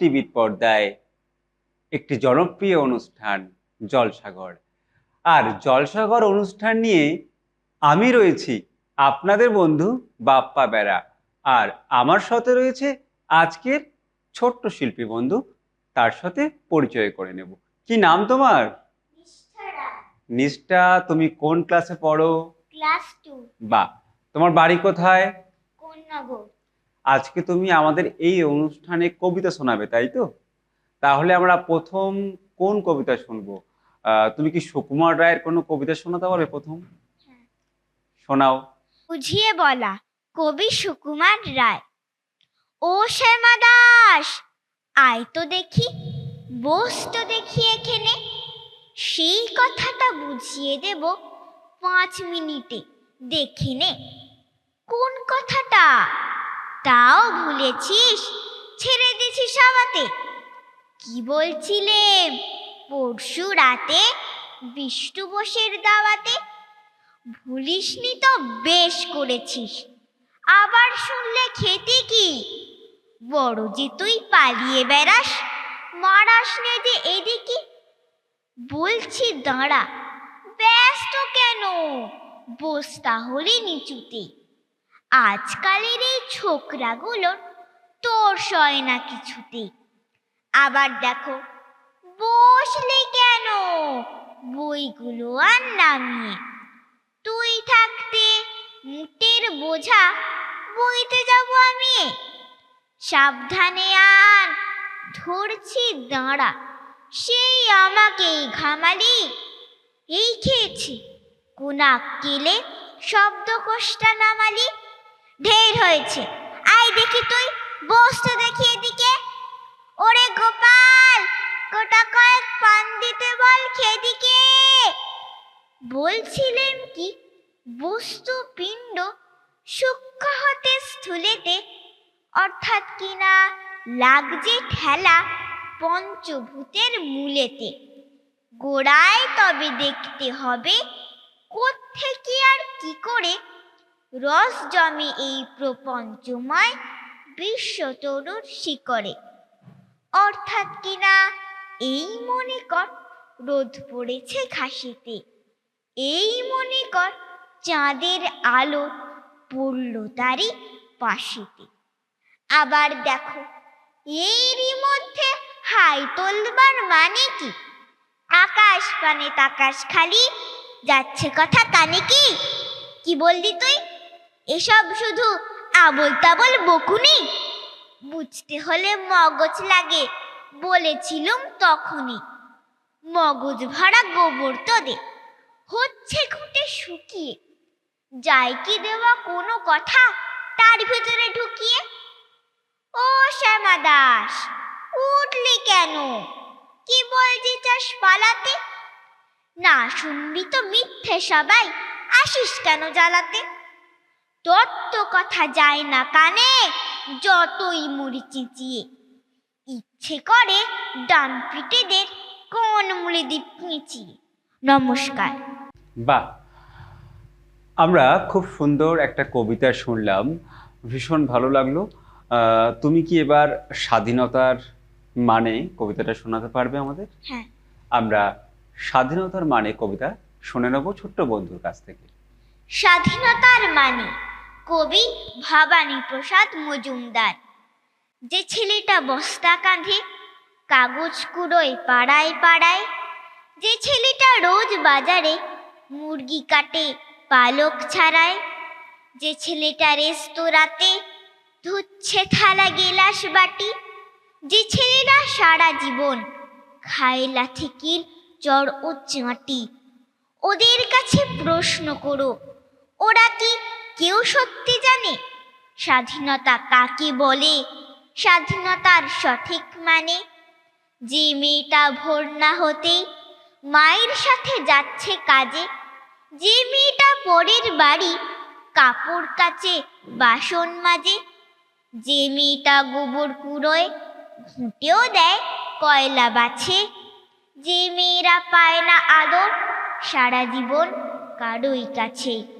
টিভির পর্দায় একটি জনপ্রিয় অনুষ্ঠান জলসাগর। আর জলসাগর অনুষ্ঠান নিয়ে আমি রয়েছি আপনাদের বন্ধু বাপ্পা বেড়া। আর আমার সাথে রয়েছে আজকের ছোট্ট শিল্পী বন্ধু তার সাথে পরিচয় করে নেব। কি নাম তোমার? নিষ্ঠা তুমি কোন ক্লাসে পড়ো? ক্লাস টু বা তোমার বাড়ি কোথায়? কোন্নগর আজকে তুমি আমাদের এই অনুষ্ঠানে কবিতা শোনাবে তাই তো? তাহলে আমরা প্রথম কোন কবিতা শুনব? তুমি কি সুকুমার রায়ের কোনো কবিতা শোনাতে পারবে প্রথম? হ্যাঁ। শোনাও। বুঝিয়ে বলা কবি সুকুমার রায়। ও শ্যামা দাস আয় তো দেখি বস তো দেখি এখানে। সেই কথাটা বুঝিয়ে দেব পাঁচ মিনিটে দেখে নে কোন কথাটা? তাও ভুলেছিস? ছেড়ে দিছিস আমাতে কি বলছিলে? পরশু রাতে বিষ্ণু বোসের দাওয়াতে? ভুলিসনি তো বেশ করেছিস। আবার শুনলে খেতে কি? বড় যে তুই পালিয়ে বেড়াস, মারাস নে যে এদিকে। বলছি দাঁড়া, ব্যস্ত কেন? বস তাহলে নিচুতে। আজকালের এই ছোকরাগুলোর তোর সয় না কিছুতে আবার দেখো, বসলে কেন? বইগুলো আর নামিয়ে। তুই থাকতে মুটের বোঝা বইতে যাব আমি। সাবধানে আন, ধরছি দাঁড়া। সেই আমাকেই ঘামালি। এই খেয়েছি। কোনা কেলে শব্দ কোষ্টা নামালি। ঢের হয়েছে। আয় দেখি তুই বসতে দেখি এদিকে। ওরে গোপাল, গোটা কয়েক পান দিতে বল খেদিকে। বলছিলেন কি, বস্তু পিণ্ড সূক্ষ্ম হতে স্থূলেতে, অর্থাৎ কিনা লাগছে ঠেলা পঞ্চভূতের মূলেতে। গোড়ায় তবে দেখতে হবে কোত্থেকে আর কি করে রস জমে এই প্রপঞ্চময় বিশ্ব তরুর শিকরে অর্থাৎ কিনা এই মনে কর রোদ পড়েছে ঘাসিতে এই মনে কর চাঁদের আলো পড়ল তারই পাশেতে। আবার দেখো, এরই মধ্যে হাই তোলবার মানে কি? আকাশ পানে তাকাশ খালি, যাচ্ছে কথা কানে কি? কি বললি তুই? এসব শুধু আবল তাবল বকুনি? বুঝতে হলে মগজ লাগে, বলেছিলুম তখনই। মগজ ভরা গোবর তো দে হচ্ছে ঘুটে শুকিয়ে। যায় কি দেওয়া কোনো কথা তার ভিতরে ঢুকিয়ে? ও শ্যামা দাস, উঠলি কেন? কি বলছি চাস পালাতে? না শুনবি তো মিথ্যে সবাই, আসিস কেন জ্বালাতে? তত্ত্ব কথা যায় না কানে যতই মুড়ি চিচিয়ে। ইচ্ছে করে ডান পিটেদের কোন মুড়ি দ্বীপ নিচিয়ে নমস্কার। বাহ! আমরা খুব সুন্দর একটা কবিতা শুনলাম ভীষণ ভালো লাগল। তুমি কি এবার স্বাধীনতার মানে কবিতাটা শোনাতে পারবে আমাদের? হ্যাঁ। আমরা স্বাধীনতার মানে কবিতা শুনে নেব ছোট্ট বন্ধুর কাছ থেকে। স্বাধীনতার মানে? কবি ভবানী প্রসাদ মজুমদার। যে ছেলেটা বস্তা কাঁধে, কাগজ কুড়োয় পাড়ায় পাড়ায়, যে ছেলেটা রোজ বাজারে মুরগি কাটে পালক ছাড়ায়, যে ছেলেটা রেস্তোরাঁতে ধুচ্ছে থালা গেলাস বাটি, যে ছেলেরা সারা জীবন খায় লাথি কিল, চর ও চাঁটি। ওদের কাছে প্রশ্ন করো, ওরা কি কেউ সত্যি জানে? স্বাধীনতা কাকে বলে? স্বাধীনতার সঠিক মানে? যে মেয়েটা ভোর না হতেই মায়ের সাথে যাচ্ছে কাজে, যে মেয়েটা পরের বাড়ি কাপড় কাচে, বাসন মাজে, যে মেয়েটা গোবর কুড়োয়, ঘুঁটেও দেয়, কয়লা বাছে, যে মেয়েরা পায় না আদর, সারা জীবন কারোই কাছে।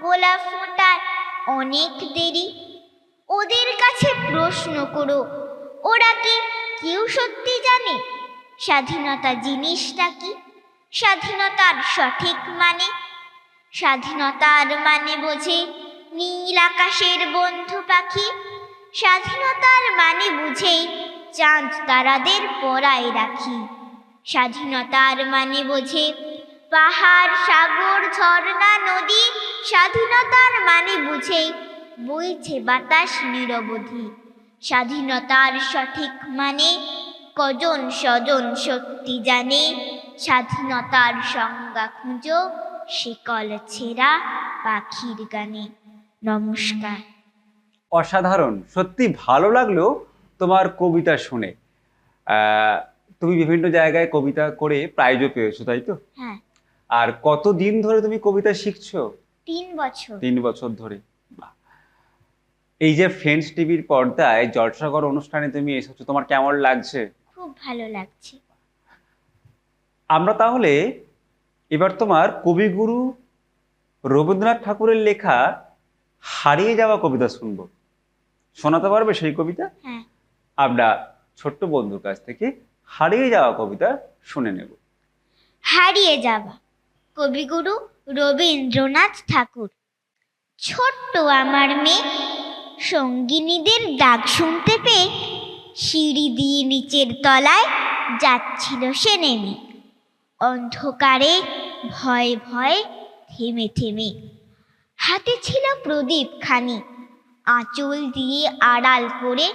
গোলাপ ফোটার অনেক দেরি। ওদের কাছে প্রশ্ন করো, ওরা কি, কেউ সত্যি জানে? স্বাধীনতা জিনিসটা কি? স্বাধীনতার সঠিক মানে? স্বাধীনতার মানে বোঝে নীল আকাশের বন্ধু পাখি। স্বাধীনতার মানে বুঝেই চাঁদ তারাদের পরায় রাখি। স্বাধীনতার মানে বোঝে পাহাড় সাগর ঝর্ণা নদী স্বাধীনতার মানে বুঝেই বইছে বাতাস নিরবধি। স্বাধীনতার সঠিক মানে কজন স্বজন সত্যি জানে। স্বাধীনতার সংজ্ঞা খুঁজো শিকল ছেঁড়া পাখির গানে। নমস্কার। অসাধারণ। সত্যি ভালো লাগল তোমার কবিতা শুনে। তুমি বিভিন্ন জায়গায় কবিতা করে প্রাইজও পেয়েছ তাই তো? হ্যাঁ। আর কতদিন ধরে তুমি কবিতা শিখছো? তিন বছর। তিন বছর ধরে। এই যে ফ্রেন্ডস টিভির পর্দায় জলসাগর অনুষ্ঠানে তুমি এসেছ তোমার কেমন লাগছে? খুব ভালো লাগছে। আমরা তাহলে এবার তোমার কবিগুরু রবীন্দ্রনাথ ঠাকুরের লেখা হারিয়ে যাওয়া কবিতা শুনব। শোনাতে পারবে সেই কবিতা? হ্যাঁ। আমরা ছোট্ট বন্ধুর কাছ থেকে হারিয়ে যাওয়া কবিতা শুনে নেব। হারিয়ে যাওয়া। কবিগুরু রবীন্দ্রনাথ ঠাকুর। ছোট্ট আমার মেয়ে, সঙ্গিনীদের ডাক শুনতে পেয়ে সিঁড়ি দিয়ে নিচের তলায় যাচ্ছিল সে নেমে। অন্ধকারে ভয়ে ভয়ে থেমে থেমে। হাতে ছিল প্রদীপ খানি, আঁচল দিয়ে আড়াল করে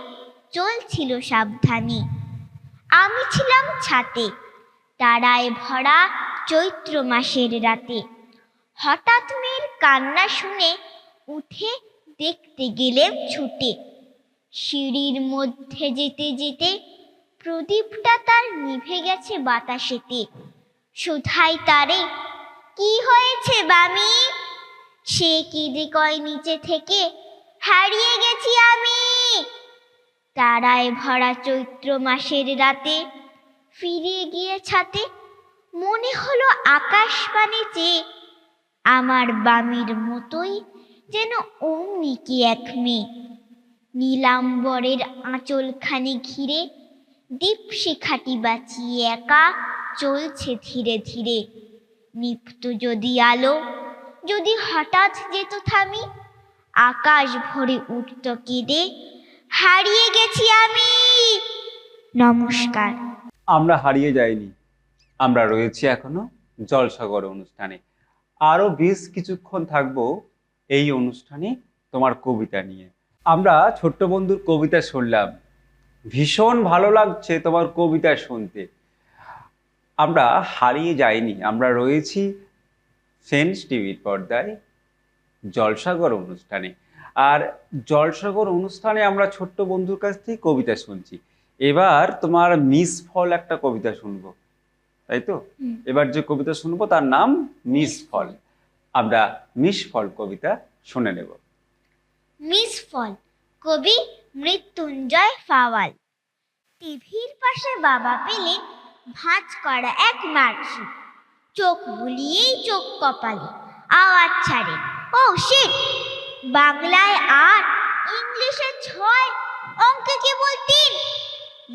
চলছিল সাবধানে। আমি ছিলাম ছাতে, তারায় ভরা চৈত্র মাসের রাতে। হঠাৎ মেয়ের কান্না শুনে উঠে দেখতে গেলেম ছুটে। সিঁড়ির মধ্যে যেতে যেতে প্রদীপটা তার নিভে গেছে বাতাসেতে। সুধাই তারে, কি হয়েছে বামি? সে কেঁদে কয় নিচে থেকে হারিয়ে গেছি আমি? তারায় ভরা চৈত্র মাসের রাতে ফিরে গিয়ে ছাতে মনে হলো আকাশ আকাশবাণী যে আমার বামির মতোই যেন অমনি কি এক মেয়ে। নীলাম্বরের আঁচলখানি ঘিরে দীপশিখাটি বাঁচিয়ে একা চলছে ধীরে ধীরে। নিপ্ত যদি আলো, যদি হঠাৎ যেত থামি, আকাশ ভরে উঠত কেঁদে, হারিয়ে গেছি আমি। নমস্কার। আমরা হারিয়ে যাইনি। আমরা রয়েছি এখনও জলসাগর অনুষ্ঠানে। আরও বেশ কিছুক্ষণ থাকব এই অনুষ্ঠানে তোমার কবিতা নিয়ে। আমরা ছোট্ট বন্ধুর কবিতা শুনলাম। ভীষণ ভালো লাগছে তোমার কবিতা শুনতে। আমরা হারিয়ে যাইনি, আমরা রয়েছি সেন্স টিভির পর্দায় জলসাগর অনুষ্ঠানে। আর জলসাগর অনুষ্ঠানে আমরা ছোট্ট বন্ধুর কাছ থেকে কবিতা শুনছি। এবার তোমার মিস ফল একটা কবিতা শুনব। তাই তো এবার যে কবিতা শুনব তার নাম মিস ফল। আমরা মিস ফল কবিতা শুনে নেব। মিস ফল কবি মৃত্যুঞ্জয় ফাওয়াল। টিভির পাশে বাবা পেলেন ভাঁজ করা এক মার্কশিট। চোখ বুলিয়েই চোখ কপালে আওয়াজ ছাড়ে ও শিট বাংলায় আট ইংলিশে ছয় অঙ্কে কেবল তিন।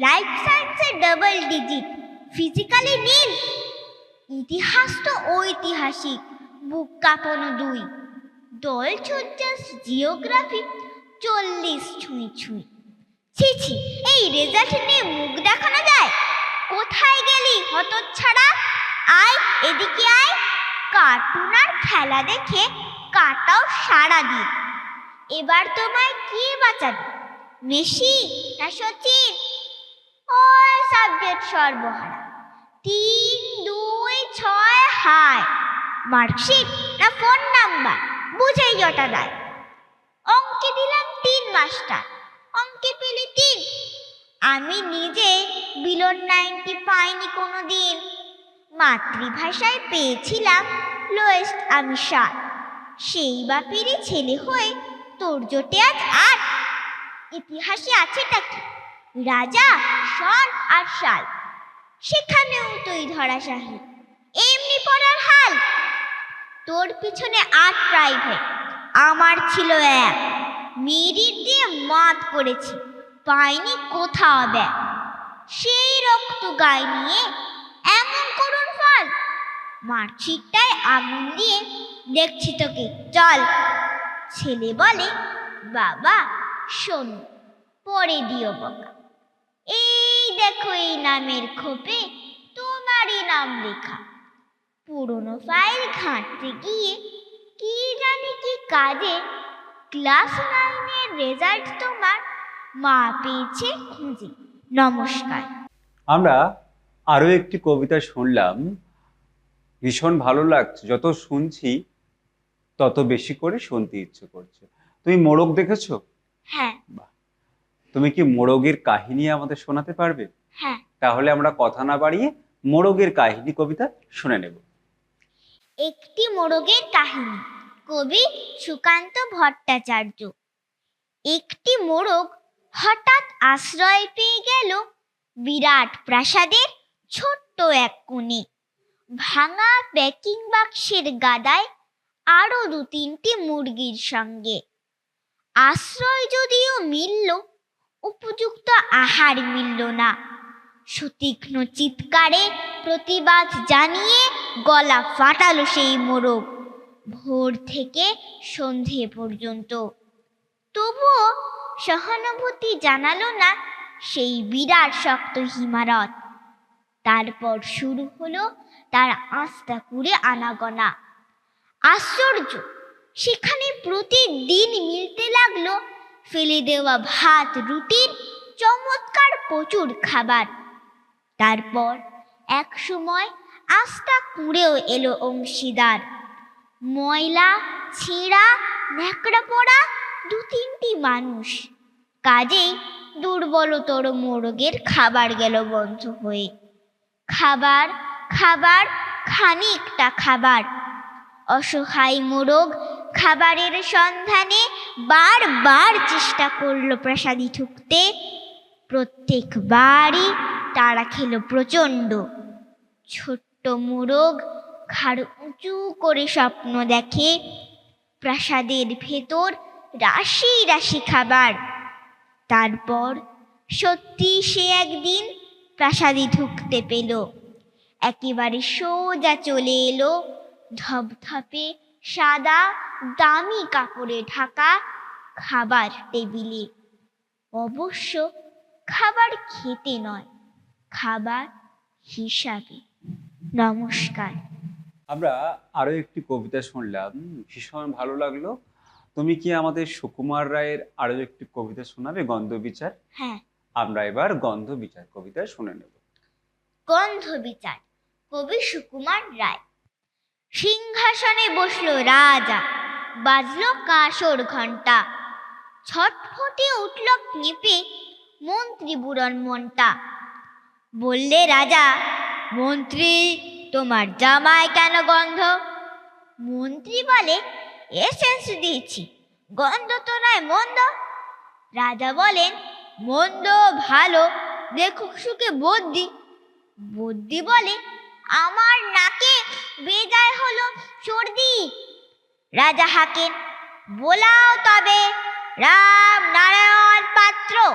লাইফ সায়েন্সে ডাবল ডিজিট ফিজিক্যালি নীল। ইতিহাস তো ঐতিহাসিক, বুক কাঁপানো দুই। দল ছজ্জাস জিওগ্রাফি চল্লিশ ছুঁই ছুঁই। ছি ছি, এই রেজাল্ট নিয়ে মুখ দেখানো যায়? কোথায় গেলি হতচ্ছাড়া? আয়, এদিকে আয়। কার্টুন আর খেলা দেখে কাটাও সারা দিন এবার তোমায় কে বাঁচাবে? মেসি না সচিন ওই সাবজেক্ট সর্বহারা। তিন দুই ছয় হায়। মার্কশিট না ফোন নাম্বার? বুঝেই জটা দেয় অঙ্কে দিলাম তিন মাস্টার অঙ্কে পেলি তিন। আমি নিজে বিলন নাইনটি পাইনি কোনো দিন মাতৃভাষায় পেয়েছিলাম লোয়েস্ট আমি সাত। সেই বাপেরই ছেলে হয়ে তোর জোটে আজ আট। ইতিহাসে আছেটা কি? রাজা সন আর শাল। সেখানেও তুই ধরা ধরাশাহী। এমনি পড়ার হাল? তোর পিছনে আট প্রাইভেট আমার ছিল এক। মেরির দিয়ে মাত করেছি। পাইনি কোথাও দেখ। সেই রক্ত গায়ে নিয়ে এমন করুন ফল মার্কশিটটায় আগুন দিয়ে দেখছি তোকে। চল। ছেলে বলে, বাবা, শোনো, পরে দিও বকা। এই দেখো এই নামের খোপে তোমারই নাম লেখা। পুরনো ফাইল ঘাঁটতে গিয়ে কি জানি কি কাজে ক্লাস নাইনের রেজাল্ট তোমার মা পেয়েছে খুঁজে। নমস্কার। আমরা আরও একটি কবিতা শুনলাম। ভীষণ ভালো লাগছে যত শুনছি তত বেশি করে শুনতে ইচ্ছে করছে। তুমি মোড়ক দেখেছ? হ্যাঁ। তুমি কি মোরগের কাহিনী আমাদের শোনাতে পারবে? হ্যাঁ। তাহলে আমরা কথা না বাড়িয়ে মোরগের কাহিনী কবিতা শুনে নেব। একটি মোরগের কাহিনী কবি সুকান্ত ভট্টাচার্য। একটি মোরগ হঠাৎ আশ্রয় পেয়ে গেল বিরাট প্রাসাদের ছোট্ট এক কোণে। ভাঙা প্যাকিং বাক্সের গাদায় আরও দু তিনটি মুরগির সঙ্গে। আশ্রয় যদিও মিলল উপযুক্ত আহার মিলল না। সুতীক্ষ্ণ চিৎকারে প্রতিবাদ জানিয়ে গলা ফাটালো সেই মোরগ, ভোর থেকে সন্ধে পর্যন্ত। তবুও সহানুভূতি জানালো না সেই বিরাট শক্ত হিমারত। তারপর শুরু হলো তার আস্তা কুড়ে আনাগোনা। আশ্চর্য, সেখানে প্রতিদিন মিলতে লাগল ফেলে দেওয়া ভাত রুটির চমৎকার প্রচুর খাবার। তারপর এক সময় আস্তা কুঁড়েও এলো অংশীদার। ময়লা, ছেঁড়া, ন্যাকড়া পড়া দু তিনটি মানুষ। কাজেই দুর্বলতর মোরগের খাবার গেল বন্ধ হয়ে। খাবার খাবার, খানিকটা খাবার। অসহায় মোরগ খাবারের সন্ধানে বারবার চেষ্টা করল প্রাসাদি ঢুকতে প্রত্যেকবারই তারা খেল প্রচণ্ড। ছোট্ট মোরগ ঘাড় উঁচু করে স্বপ্ন দেখে। প্রাসাদের ভেতর রাশি রাশি খাবার। তারপর সত্যি সে একদিন প্রাসাদে ঢুকতে পেল। একেবারে সোজা চলে এলো ধপধপে সাদা দামি কাপড়ে ঢাকা খাবার টেবিলে। অবশ্য খাবার খেতে নয় খাবার হিসাবে। নমস্কার। আমরা আরও একটি কবিতা শুনলাম। ভীষণ ভালো লাগল। তুমি কি আমাদের সুকুমার রায়ের আরও একটি কবিতা শোনাবে? গন্ধ বিচার? হ্যাঁ। আমরা এবার গন্ধ বিচার কবিতা শুনে নেব। গন্ধ বিচার কবি সুকুমার রায়। সিংহাসনে বসল রাজা। বাজল কাসর ঘণ্টা ছটফটে উঠল কেঁপে মন্ত্রী বুড়ন মনটা। বললে, রাজা, মন্ত্রী, তোমার জামায় কেন গন্ধ? মন্ত্রী বলে এসেন্স দিয়েছি, গন্ধ তো নয়, মন্দ। রাজা বলেন, মন্দ ভালো, দেখুক সুখে বদ্যি বদ্যি বলে আমার নাকে বেজায় হলো সর্দি রাজা হাকেন বোলাও তবে, রাম নারায়ণ পাত্র।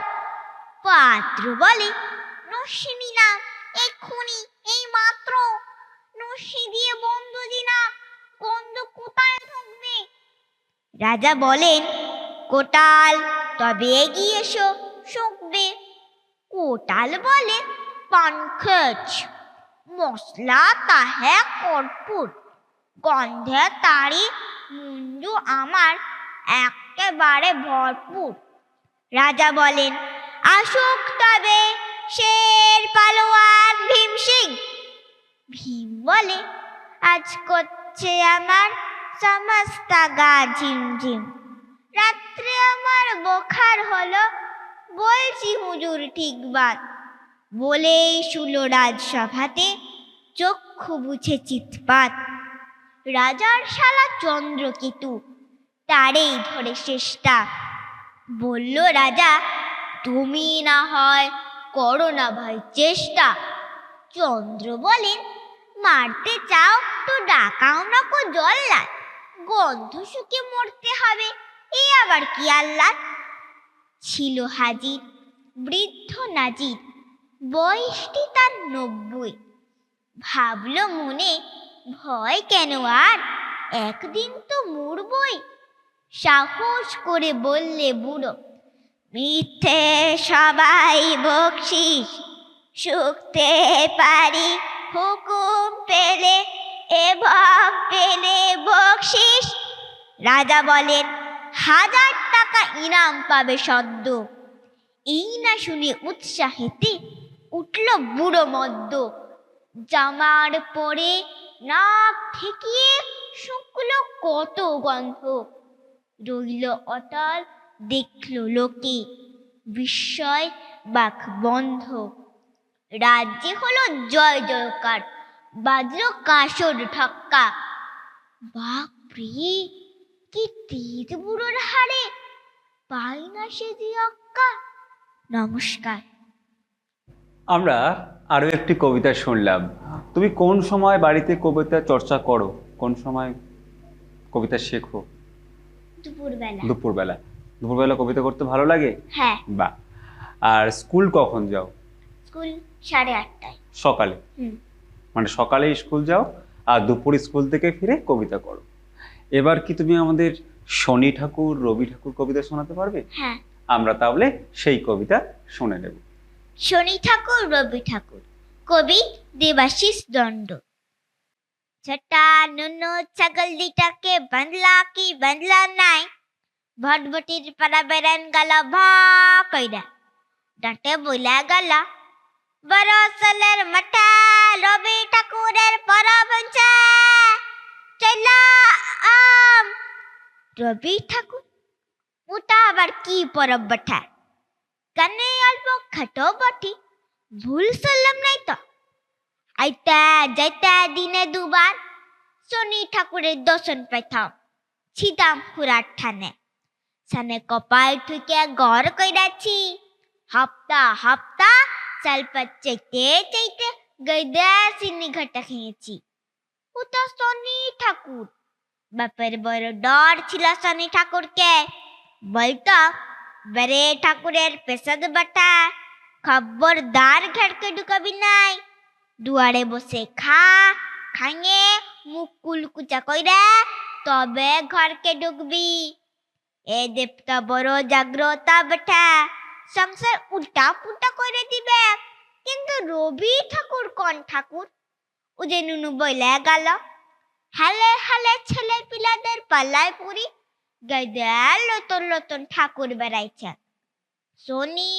পাত্র বলে নস্যিনী না এক্ষুনি এই মাত্র নস্যি দিয়ে বন্ধ দিনা গন্ধ কোথায় ঢুকবে? রাজা বলেন, কোটাল, তবে এগিয়ে এসো, শুকবে। কোটাল বলে পানখেচ মশলা তাহে কর্পূর। গন্ধে তারি মুঞ্জু আমার একেবারে ভরপুর। রাজা বলেন, আসুক তবে শের পালোয়ান ভীম সিং। ভীম বলে, আজ করছে আমার সমস্ত গা ঝিমঝিম। রাত্রে আমার বোখার হলো, বলছি হুজুর ঠিক বাত। বলেই শুলো রাজসভাতে চক্ষু বুঝে চিৎপাত। রাজার শালা চন্দ্রকেতু তারেই ধরে শেষটা বলল, রাজা, তুমি না হয় করো না ভাই চেষ্টা। চন্দ্র বলেন, মারতে চাও তো ডাকাও না কো জল্লাদ। গন্ধ শুকে মরতে হবে, এ আবার কি আল্লাদ ছিল হাজির, বৃদ্ধ নাজির। বয়সটি তার নব্বই। ভাবল মনে, ভয় কেন আর? একদিন তো মরবই। সাহস করে বললে বুড়ো, মিথ্যে সবাই বকশিস, শুকতে পারি, হুকুম পেলে এবং পেলে বকশিস। রাজা বলেন, হাজার টাকা ইনাম পাবে সদ্য। এই না শুনে উৎসাহেতে উঠল বুড়ো মদ্য। জামার পরে নাক ঠেকিয়ে শুকলো কত গন্ধ। রইল অটল, দেখল লোকে, বিস্ময় বাক বন্ধ। রাজ্যে হলো জয় জয়কার, বাজলো কাসর ঠক্কা বাপরে কি তেজ বুড়োর হাড়ে, পাই না সে যে অক্কা নমস্কার। আমরা আরও একটি কবিতা শুনলাম। তুমি কোন সময় বাড়িতে কবিতা চর্চা করো? কোন সময় কবিতা শেখো? দুপুরবেলা। দুপুরবেলা। দুপুরবেলা কবিতা করতে ভালো লাগে? হ্যাঁ। বা আর স্কুল কখন যাও? স্কুল সাড়ে আটটায়। সকালে? মানে সকালে স্কুল যাও আর দুপুর স্কুল থেকে ফিরে কবিতা করো। এবার কি তুমি আমাদের শনি ঠাকুর রবি ঠাকুর কবিতা শোনাতে পারবে? হ্যাঁ। আমরা তাহলে সেই কবিতা শুনে নেব। শনি ঠাকুর, রবি ঠাকুর। কবি দেবাশিস দণ্ড। ছটা নুনু ছাগল দিটাকে বাঁধলা কি বাঁধলা নাই? ভটভটির পাড়া বেড়ান গেল ভ কইরা। ডাঁটে বইলা গেল বরসলের মাঠে রবি ঠাকুরের পরব হচ্ছে চলা আম। রবি ঠাকুর, ওটা আবার কি পরব বঠা কানে অল্প খাটো বটি ভুল সালাম নাই তো আইতা যাইতা দিনে দুবার শনি ঠাকুরের দর্শন পাইতাম ছিদাম খুরার ঠানে সানে কপাল ঠুকে গড় কইরাছি হাপ্তা হাপ্তা সালপা চাইতে চাইতে গইদা সিনি ঘাটা খেয়েছি ও তো শনি ঠাকুর বাপের বড় ডর ছিল শনি ঠাকুরকে বলতো বরে ঠাকুরের পেশাদ বাটা খবরদার ঘেরকে ঢুকাবি নাই দুয়ারে বসে খা খাঙে মুখ কুলকুচা কইরা তবে ঘরকে ঢুকবি এ দেবতা বড় জাগ্রতা বেটা সংসার উল্টা পুল্টা করে দিবে কিন্তু রবি ঠাকুর কোন ঠাকুর ও যে নুনু বইলে গেল হালে হালে ছেলে পিলাদের পাল্লায় পুরি গাইদা লতন লতন ঠাকুর বেড়াইছে। শনি,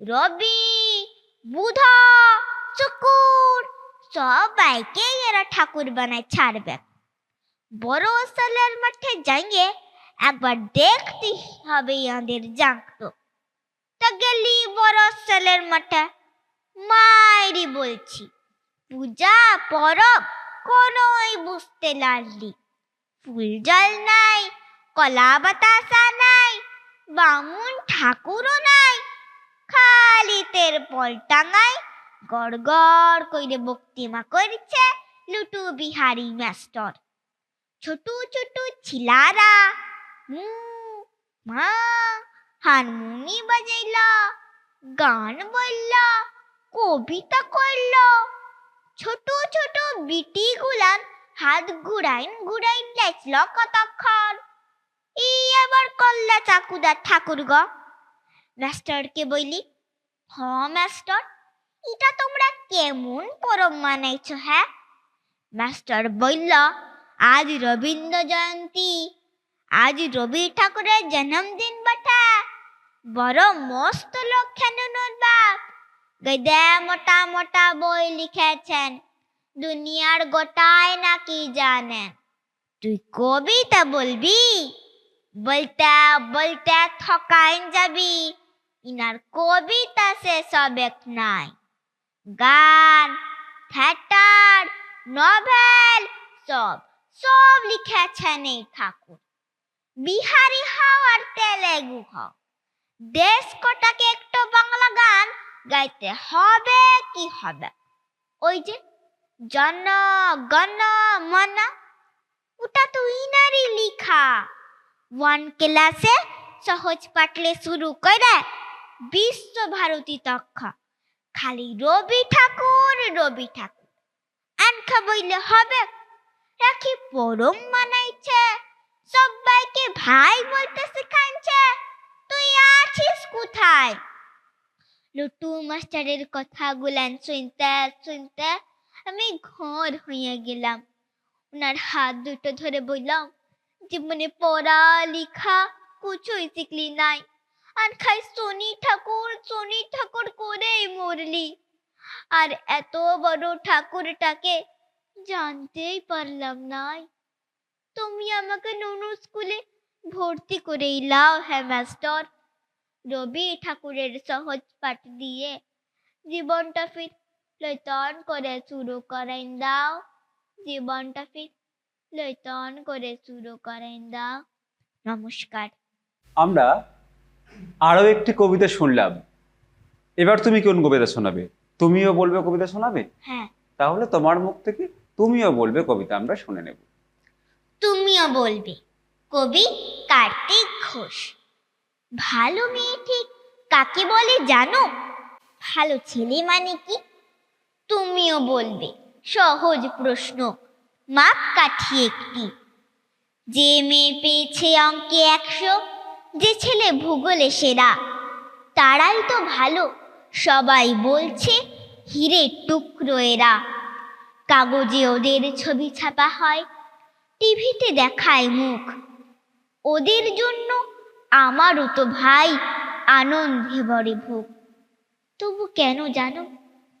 রবি, বুধ, শুকুর, সবাইকে এরা ঠাকুর বানায় ছাড়বে। বড় সালের মাঠে যাইয়ে একবার দেখতে হবে ইয়াদের জাঁকতো তা গেলি বড় সালের মাঠে মায়েরই বলছি, পূজা পরব কোনোই বুঝতে লাগলি ফুল জল নাই কলা বাতাসা নাই, বামুন ঠাকুরও নাই, খালি তের পল টাঙাই গড় গড় কইরে বক্তিমা করছে লুটু বিহারি মাস্টার ছোট ছোট ছিলারা, মু, মা, হারমোনি বাজাইল, গান বলল কবিতা করল ছোট ছোট বিটি গুলান হাত ঘুরাইন ঘুরাইন লেচল কতক্ষণ এই আবার কল্লা চাকুদা ঠাকুর গ। মাস্টারকে বইলি হ মাস্টার, এটা তোমরা কেমন পরম মানাইছ হ্যাঁ? মাস্টার বলল, আজ রবীন্দ্র জয়ন্তী, আজ রবি ঠাকুরের জন্মদিন বটে। বড় মস্ত লোক খেনুনোর বাপ গদে মোটা মোটা বই লিখেছেন, দুনিয়ার গোটায় নাকি জানেন। তুই কবিতা বলবি? বলতে বলতে থকাইন যাবি। ইনার কবিতা সে সবেক নাই। গান, থিয়েটার, নভেল, সব সব লিখেছেন এই ঠাকুর। বিহারি হও আর তেলেগু হও। দেশ কটাকে একটু বাংলা গান গাইতে হবে কি হবে? ওই যে জন গণ, মন ওটা তো ইনারই লিখা। ওয়ান ক্লাসে সহজ পাঠলে শুরু করে বিশ্বভারতী তক্ষ। খালি রবি ঠাকুর রবি ঠাকুর। আনখা বইলে হবে, রাখি পরম মানাইছে। সবাইকে ভাই বলতে শেখাইছে, তুই আছিস কোথায়? লুটু মাস্টারের কথাগুলান শুনতে শুনতে আমি ঘর হয়ে গেলাম। ওনার হাত দুটো ধরে বললাম জীবনে পড়া লেখা কিছুই শিখলি নাই আর খাই শনি ঠাকুর শনি ঠাকুর করেই মরলি আর এত বড় ঠাকুরটাকে জানতেই পারলাম নাই তুমি আমাকে নুনু স্কুলে ভর্তি করে লাও হ্যাঁ মাস্টার রবি ঠাকুরের সহজ পাঠ দিয়ে জীবনটা ফির লৈতন করে শুরু করেন দাও জীবনটা ফির লৈতন করে শুরু করেন দাও নমস্কার। আমরা আরও একটি কবিতা শুনলাম। এবার তুমি কোন কবিতা শোনাবে? তুমিও বলবে কবিতা শোনাবে? হ্যাঁ। তাহলে তোমার মুখ থেকে তুমিও বলবে কবিতা আমরা শুনে নেব। তুমিও বলবে কবি কার্তিক ঘোষ ভালো মেয়ে ঠিক কাকে বলে জানো? ভালো ছেলে মানে কি? তুমিও বলবে সহজ প্রশ্ন মাপ কাঠি একটি। যে মেয়ে পেয়েছে অঙ্কে একশো, যে ছেলে ভূগোলে সেরা। তারাই তো ভালো, সবাই বলছে হিরে টুকরো এরা। কাগজে ওদের ছবি ছাপা হয়, টিভিতে দেখায় মুখ। ওদের জন্য আমারও তো ভাই আনন্দে ভরে ভোগ। তবু কেন জানো?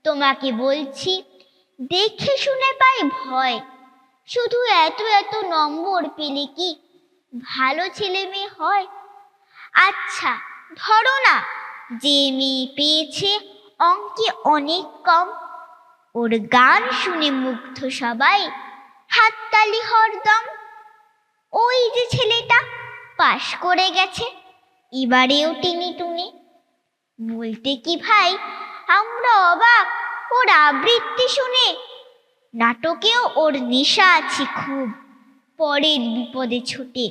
তোমাকে বলছি, দেখে শুনে পাই ভয়। শুধু এত এত নম্বর পেলে কি ভালো ছেলে মেয়ে হয়? আচ্ছা ধরো না, যে মেয়ে পেয়েছে অঙ্কে অনেক কম। ওর গান শুনে মুগ্ধ সবাই, হাততালি হরদম। ওই যে ছেলেটা পাশ করে গেছে, এবারেও টিনি টুনি। বলতে কি ভাই, আমরা অবাক, ওর আবৃত্তি শুনে নাটকেও ওর নেশা আছে খুব। পরের বিপদে ছুটে।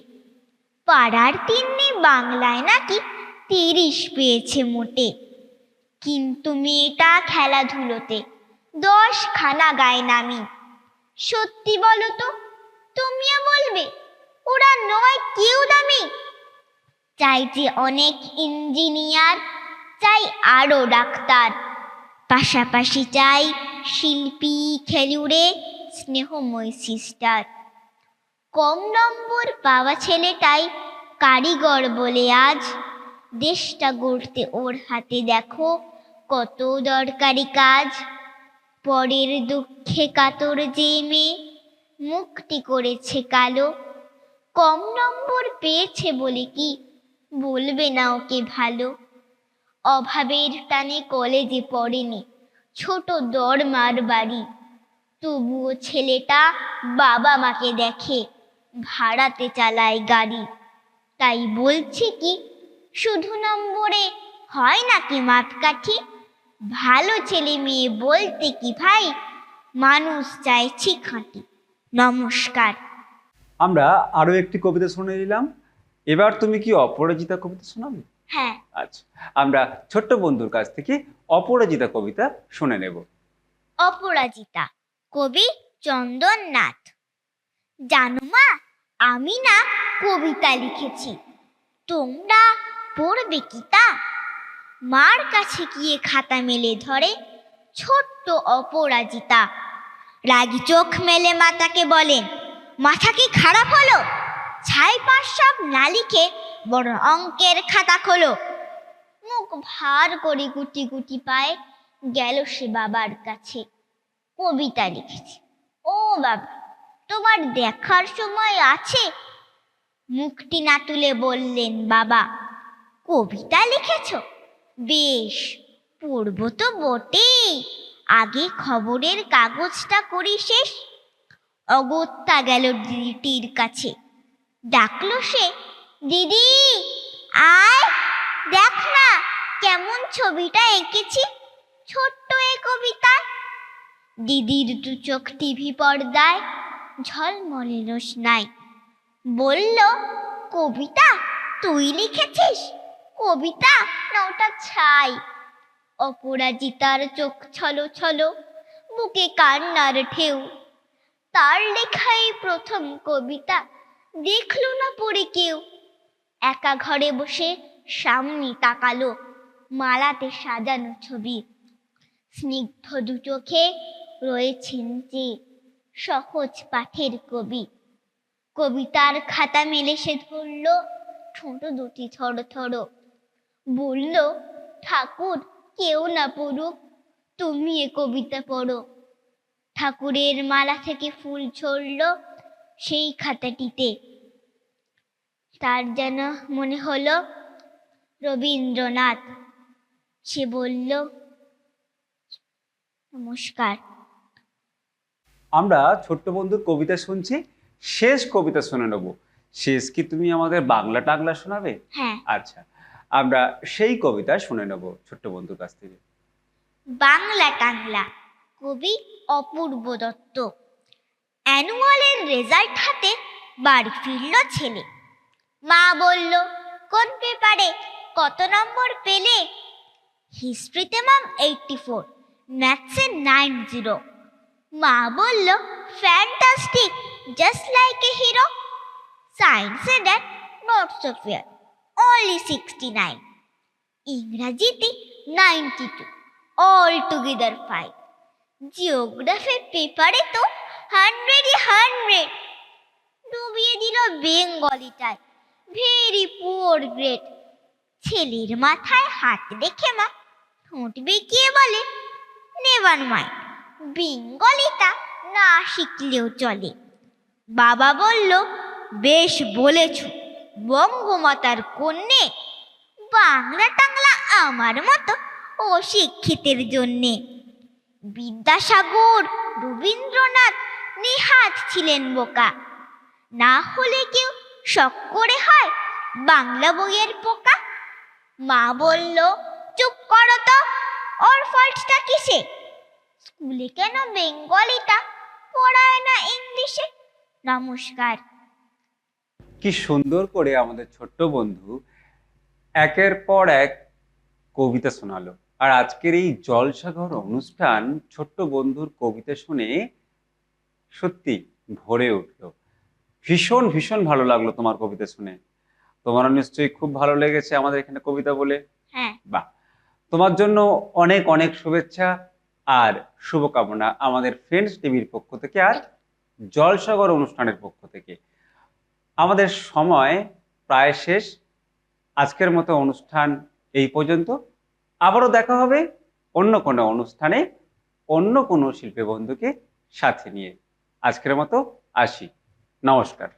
পাড়ার তিন্নি বাংলায় নাকি তিরিশ পেয়েছে মোটে। কিন্তু মেয়েটা খেলাধুলোতে দশ খানা গায়ে নামি। সত্যি বলো তো, তুমিও বলবে, ওরা নয় কেউ দামি চাই যে অনেক ইঞ্জিনিয়ার, চাই আরও ডাক্তার। পাশাপাশি চাই শিল্পী খেলুড়ে স্নেহময় সিস্টার কম নম্বর পাওয়া ছেলেটাই কারিগর বলে আজ দেশটা গড়তে ওর হাতে দেখো কত দরকারি কাজ। পরের দুঃখে কাতর যে মেয়ে, মুক্তি করেছে কালো। কম নম্বর পেয়েছে বলে কি বলবে না ওকে ভালো? অভাবের টানে কলেজে পড়েনি। ছোট দরমার বাড়ি। তবুও ছেলেটা বাবা মাকে দেখে, ভাড়াতে চালায় গাড়ি। তাই বলছি কি, শুধু নম্বরে হয় নাকি মাপকাঠি? ভালো ছেলে মেয়ে বলতে কি ভাই? মানুষ চাইছি খাঁটি। নমস্কার। আমরা আরও একটি কবিতা শুনে নিলাম। এবার তুমি কি অপরাজিতা কবিতা শোনাবে? হ্যাঁ। আচ্ছা আমরা ছোট্ট বন্ধুর কাছ থেকে অপরাজিতা কবিতা শুনে নেব। অপরাজিতা কবি চন্দন নাথ। জানো মা আমি না কবিতা লিখেছি। তোমরা পড়বে কি তা? মার কাছে গিয়ে খাতা মেলে ধরে ছোট্ট অপরাজিতা। রাগি চোখ মেলে মাতাকে বলেন মাথা কি খারাপ হলো? ছাই পাশ সব না লিখে বড় অঙ্কের খাতা খোলো। মুখ ভার করে গুটি গুটি পায়ে গেল সে বাবার কাছে। কবিতা লিখেছে। ও বাবা, তোমার দেখার সময় আছে? মুখটি না তুলে বললেন বাবা, কবিতা লিখেছ? বেশ, পড়ব তো বটে। আগে খবরের কাগজটা করি শেষ। অগত্যা গেল দিদিটির কাছে। ডাকলো সে দিদি আয় দেখ না, কেমন ছবিটা এঁকেছি, ছোট্ট এ কবিতায়। দিদির দু চোখ টিভি পর্দায়, ঝলমলে রোশনাই বলল, কবিতা, তুই লিখেছিস? কবিতা না ওটা ছাই অপরাজিতার চোখ ছলো ছলো, বুকে কান্নার ঢেউ। তার লেখাই প্রথম কবিতা, দেখল না পড়ে কেউ। একা ঘরে বসে সামনে তাকালো মালাতে সাজানো ছবি। স্নিগ্ধ দু চোখে রয়েছেন যে সহজ পাঠের কবি। কবিতার খাতা মেলে সে ধরল ঠোঁট দুটি থড় থড় বলল, ঠাকুর, কেউ না পড়ুক, তুমি এ কবিতা পড়ো। ঠাকুরের মালা থেকে ফুল ঝরল সেই খাতাটিতে। তার যেন মনে হলো রবীন্দ্রনাথ। সে বলল নমস্কার। আমরা ছোট্ট বন্ধুর কবিতা শুনছি শেষ কবিতা শুনে নেব। শেষ কি তুমি আমাদের বাংলা টাংলা শোনাবে? হ্যাঁ। আচ্ছা আমরা সেই কবিতা শুনে নেব ছোট্ট বন্ধুর কাছ থেকে। বাংলা টাংলা কবি অপূর্ব দত্ত। অ্যানুয়ালের রেজাল্ট হাতে বাড়ি ফিরল ছেলে। মা বলল, কোন পেপারে কত নম্বর পেলে? হিস্ট্রিতে মাম এইটটি ফোর ম্যাথসে নাইন জিরো মা বলল fantastic just like a hero সায়েন্সে that not so fair only sixty nine ইংরাজিতে ninety two all together five জিওগ্রাফির পেপারে তো হান্ড্রেডই হান্ড্রেড ডুবিয়ে দিল বেঙ্গলিটায় ভেরি পুয়ার গ্রেড ছেলের মাথায় হাত দেখে মা ঠোঁট বেঁকিয়ে বলে, নেভার মাইন্ড, বেঙ্গলিটা না শিখলেও চলে। বাবা বলল, বেশ বলেছ, বঙ্গমাতার কন্যে বাংলা টাংলা আমার মতো অশিক্ষিতের জন্যে। বিদ্যাসাগর, রবীন্দ্রনাথ নেহাত ছিলেন বোকা। না হলে কেউ শখ করে হয় বাংলা বইয়ের পোকা? মা বলল, চুপ করো তো, ওর ফল্টটা কিসে? স্কুলে কেন বেঙ্গলিটা? পড়ায় না ইংলিশে? নমস্কার। কি সুন্দর করে আমাদের ছোট্ট বন্ধু একের পর এক কবিতা শোনালো। আর আজকের এই জলসাঘর অনুষ্ঠান ছোট্ট বন্ধুর কবিতা শুনে সত্যি ভরে উঠল। ভীষণ ভীষণ ভালো লাগল তোমার কবিতা শুনে। তোমারও নিশ্চয়ই খুব ভালো লেগেছে আমাদের এখানে কবিতা বলে। হ্যাঁ। বাহ। তোমার জন্য অনেক অনেক শুভেচ্ছা আর শুভকামনা আমাদের ফ্রেন্ডস টিভির পক্ষ থেকে আর জলসাগর অনুষ্ঠানের পক্ষ থেকে। আমাদের সময় প্রায় শেষ। আজকের মতো অনুষ্ঠান এই পর্যন্ত। আবারও দেখা হবে অন্য কোনো অনুষ্ঠানে অন্য কোনো শিল্পী বন্ধুকে সাথে নিয়ে। আজকের মতো আসি। নমস্কার